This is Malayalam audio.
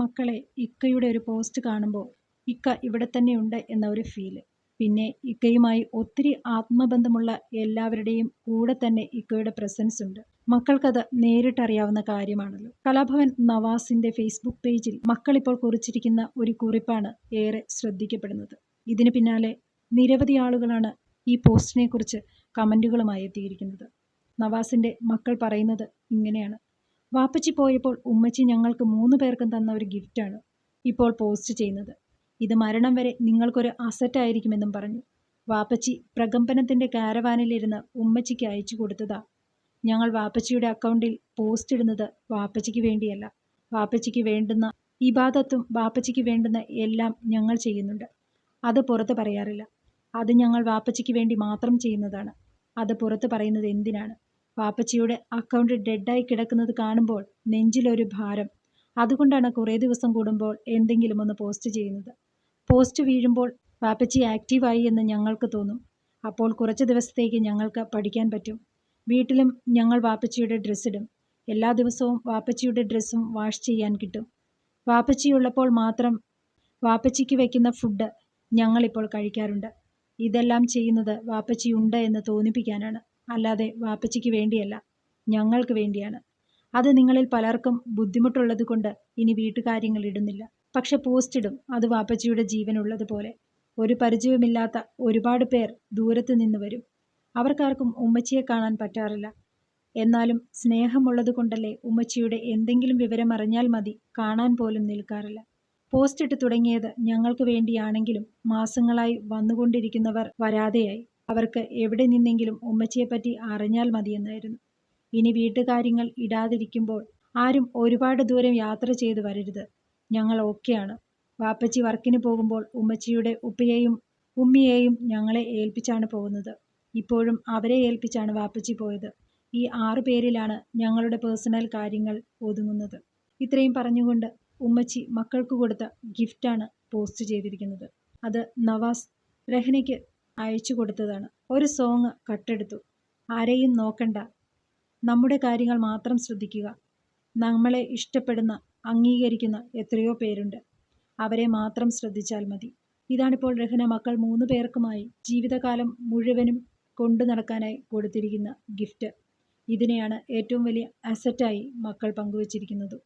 മക്കളെ ഇക്കയുടെ ഒരു പോസ്റ്റ് കാണുമ്പോൾ ഇക്ക ഇവിടെ തന്നെയുണ്ട് എന്ന ഒരു ഫീൽ പിന്നെ ഇക്കയുമായി ഒത്തിരി ആത്മബന്ധമുള്ള എല്ലാവരുടെയും കൂടെ തന്നെ ഇക്കയുടെ പ്രസൻസ് ഉണ്ട്. മക്കൾക്കത് നേരിട്ടറിയാവുന്ന കാര്യമാണല്ലോ. കലാഭവൻ നവാസിന്റെ ഫേസ്ബുക്ക് പേജിൽ മക്കളിപ്പോൾ കുറിച്ചിരിക്കുന്ന ഒരു കുറിപ്പാണ് ഏറെ ശ്രദ്ധിക്കപ്പെടുന്നത്. ഇതിന് പിന്നാലെ നിരവധി ആളുകളാണ് ഈ പോസ്റ്റിനെക്കുറിച്ച് കമന്റുകളുമായി എത്തിയിരിക്കുന്നത്. നവാസിന്റെ മക്കൾ പറയുന്നത് ഇങ്ങനെയാണ്. വാപ്പച്ചി പോയപ്പോൾ ഉമ്മച്ചി ഞങ്ങൾക്ക് മൂന്ന് പേർക്കും തന്ന ഒരു ഗിഫ്റ്റാണ് ഇപ്പോൾ പോസ്റ്റ് ചെയ്യുന്നത്. ഇത് മരണം വരെ നിങ്ങൾക്കൊരു അസറ്റായിരിക്കുമെന്നും പറഞ്ഞു. വാപ്പച്ചി പ്രകമ്പനത്തിന്റെ കാരവാനിലിരുന്ന് ഉമ്മച്ചിക്ക് അയച്ചു കൊടുത്തതാ. ഞങ്ങൾ വാപ്പച്ചിയുടെ അക്കൗണ്ടിൽ പോസ്റ്റ് ഇടുന്നത് വാപ്പച്ചിക്ക് വേണ്ടിയല്ല. വാപ്പച്ചിക്ക് വേണ്ടുന്ന ഇബാദത്തും വാപ്പച്ചിക്ക് വേണ്ടുന്ന എല്ലാം ഞങ്ങൾ ചെയ്യുന്നുണ്ട്. അത് പുറത്ത് പറയാറില്ല. അത് ഞങ്ങൾ വാപ്പച്ചിക്ക് വേണ്ടി മാത്രം ചെയ്യുന്നതാണ്. അത് പുറത്ത് പറയുന്നത് എന്തിനാണ്? വാപ്പച്ചിയുടെ അക്കൗണ്ട് ഡെഡായി കിടക്കുന്നത് കാണുമ്പോൾ നെഞ്ചിലൊരു ഭാരം. അതുകൊണ്ടാണ് കുറേ ദിവസം കൂടുമ്പോൾ എന്തെങ്കിലും ഒന്ന് പോസ്റ്റ് ചെയ്യുന്നത്. പോസ്റ്റ് വീഴുമ്പോൾ പാപ്പച്ചി ആക്റ്റീവായി എന്ന് ഞങ്ങൾക്ക് തോന്നും. അപ്പോൾ കുറച്ച് ദിവസത്തേക്ക് ഞങ്ങൾക്ക് പഠിക്കാൻ പറ്റും. വീട്ടിലും ഞങ്ങൾ വാപ്പച്ചിയുടെ ഡ്രസ്സ് ഇടും. എല്ലാ ദിവസവും വാപ്പച്ചിയുടെ ഡ്രസ്സും വാഷ് ചെയ്യാൻ കിട്ടും. വാപ്പച്ചിയുള്ളപ്പോൾ മാത്രം വാപ്പച്ചിക്ക് വയ്ക്കുന്ന ഫുഡ് ഞങ്ങളിപ്പോൾ കഴിക്കാറുണ്ട്. ഇതെല്ലാം ചെയ്യുന്നത് വാപ്പച്ചിയുണ്ട് എന്ന് തോന്നിപ്പിക്കാനാണ്. അല്ലാതെ വാപ്പച്ചിക്ക് വേണ്ടിയല്ല ഞങ്ങൾക്ക് വേണ്ടിയാണ്. അത് നിങ്ങളിൽ പലർക്കും ബുദ്ധിമുട്ടുള്ളത് കൊണ്ട് ഇനി വീട്ടുകാര്യങ്ങൾ ഇടുന്നില്ല. പക്ഷെ പോസ്റ്റ് ഇടും. അത് വാപ്പച്ചിയുടെ ജീവനുള്ളതുപോലെ ഒരു പരിചയവുമില്ലാത്ത ഒരുപാട് പേർ ദൂരത്ത് നിന്ന് വരും. അവർക്കാർക്കും ഉമ്മച്ചിയെ കാണാൻ പറ്റാറില്ല. എന്നാലും സ്നേഹമുള്ളത് കൊണ്ടല്ലേ ഉമ്മച്ചിയുടെ എന്തെങ്കിലും വിവരം അറിഞ്ഞാൽ മതി. കാണാൻ പോലും നിൽക്കാറില്ല. പോസ്റ്റ് ഇട്ട് തുടങ്ങിയത് ഞങ്ങൾക്ക് വേണ്ടിയാണെങ്കിലും മാസങ്ങളായി വന്നുകൊണ്ടിരിക്കുന്നവർ വരാതെയായി. അവർക്ക് എവിടെ നിന്നെങ്കിലും ഉമ്മച്ചിയെപ്പറ്റി അറിഞ്ഞാൽ മതിയെന്നായിരുന്നു. ഇനി വീട്ടുകാര്യങ്ങൾ ഇടാതിരിക്കുമ്പോൾ ആരും ഒരുപാട് ദൂരം യാത്ര ചെയ്ത് വരരുത്. ഞങ്ങൾ ഓക്കെയാണ്. വാപ്പച്ചി വർക്കിന് പോകുമ്പോൾ ഉമ്മച്ചിയുടെ ഉപ്പയെയും ഉമ്മിയെയും ഞങ്ങളെ ഏൽപ്പിച്ചാണ് പോകുന്നത്. ഇപ്പോഴും അവരെ ഏൽപ്പിച്ചാണ് വാപ്പച്ചി പോയത്. ഈ ആറു പേരിലാണ് ഞങ്ങളുടെ പേഴ്സണൽ കാര്യങ്ങൾ ഒതുങ്ങുന്നത്. ഇത്രയും പറഞ്ഞുകൊണ്ട് ഉമ്മച്ചി മക്കൾക്ക് കൊടുത്ത ഗിഫ്റ്റാണ് പോസ്റ്റ് ചെയ്തിരിക്കുന്നത്. അത് നവാസ് രഹനയ്ക്ക് അയച്ചു കൊടുത്തതാണ്. ഒരു സോങ് കട്ടെടുത്തു. ആരെയും നോക്കണ്ട. നമ്മുടെ കാര്യങ്ങൾ മാത്രം ശ്രദ്ധിക്കുക. നമ്മളെ ഇഷ്ടപ്പെടുന്ന അംഗീകരിക്കുന്ന എത്രയോ പേരുണ്ട്. അവരെ മാത്രം ശ്രദ്ധിച്ചാൽ മതി. ഇതാണിപ്പോൾ രഹന മക്കൾ മൂന്ന് പേർക്കുമായി ജീവിതകാലം മുഴുവനും കൊണ്ടു നടക്കാനായി കൊടുത്തിരിക്കുന്ന ഗിഫ്റ്റ് ഇതിനെയാണ് ഏറ്റവും വലിയ അസറ്റായി മക്കൾ പങ്കുവച്ചിരിക്കുന്നത്.